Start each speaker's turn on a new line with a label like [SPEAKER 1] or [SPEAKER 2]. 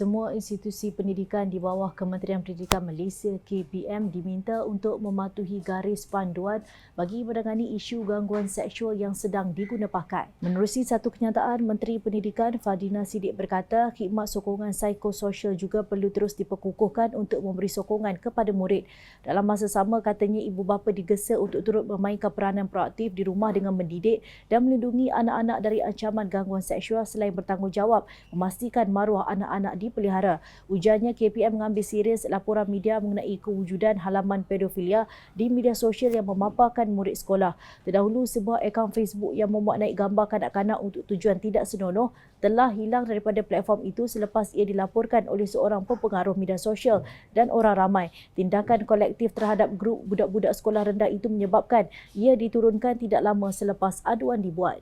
[SPEAKER 1] Semua institusi pendidikan di bawah Kementerian Pendidikan Malaysia KPM diminta untuk mematuhi garis panduan bagi menangani isu gangguan seksual yang sedang diguna pakai. Menerusi satu kenyataan, Menteri Pendidikan Fadina Sidik berkata khidmat sokongan psikososial juga perlu terus diperkukuhkan untuk memberi sokongan kepada murid. Dalam masa sama, katanya ibu bapa digesa untuk turut memainkan peranan proaktif di rumah dengan mendidik dan melindungi anak-anak dari ancaman gangguan seksual selain bertanggungjawab memastikan maruah anak-anak dipelihara. Ujarnya KPM mengambil serius laporan media mengenai kewujudan halaman pedofilia di media sosial yang memaparkan murid sekolah. Terdahulu sebuah akaun Facebook yang memuat naik gambar kanak-kanak untuk tujuan tidak senonoh telah hilang daripada platform itu selepas ia dilaporkan oleh seorang pempengaruh media sosial dan orang ramai. Tindakan kolektif terhadap grup budak-budak sekolah rendah itu menyebabkan ia diturunkan tidak lama selepas aduan dibuat.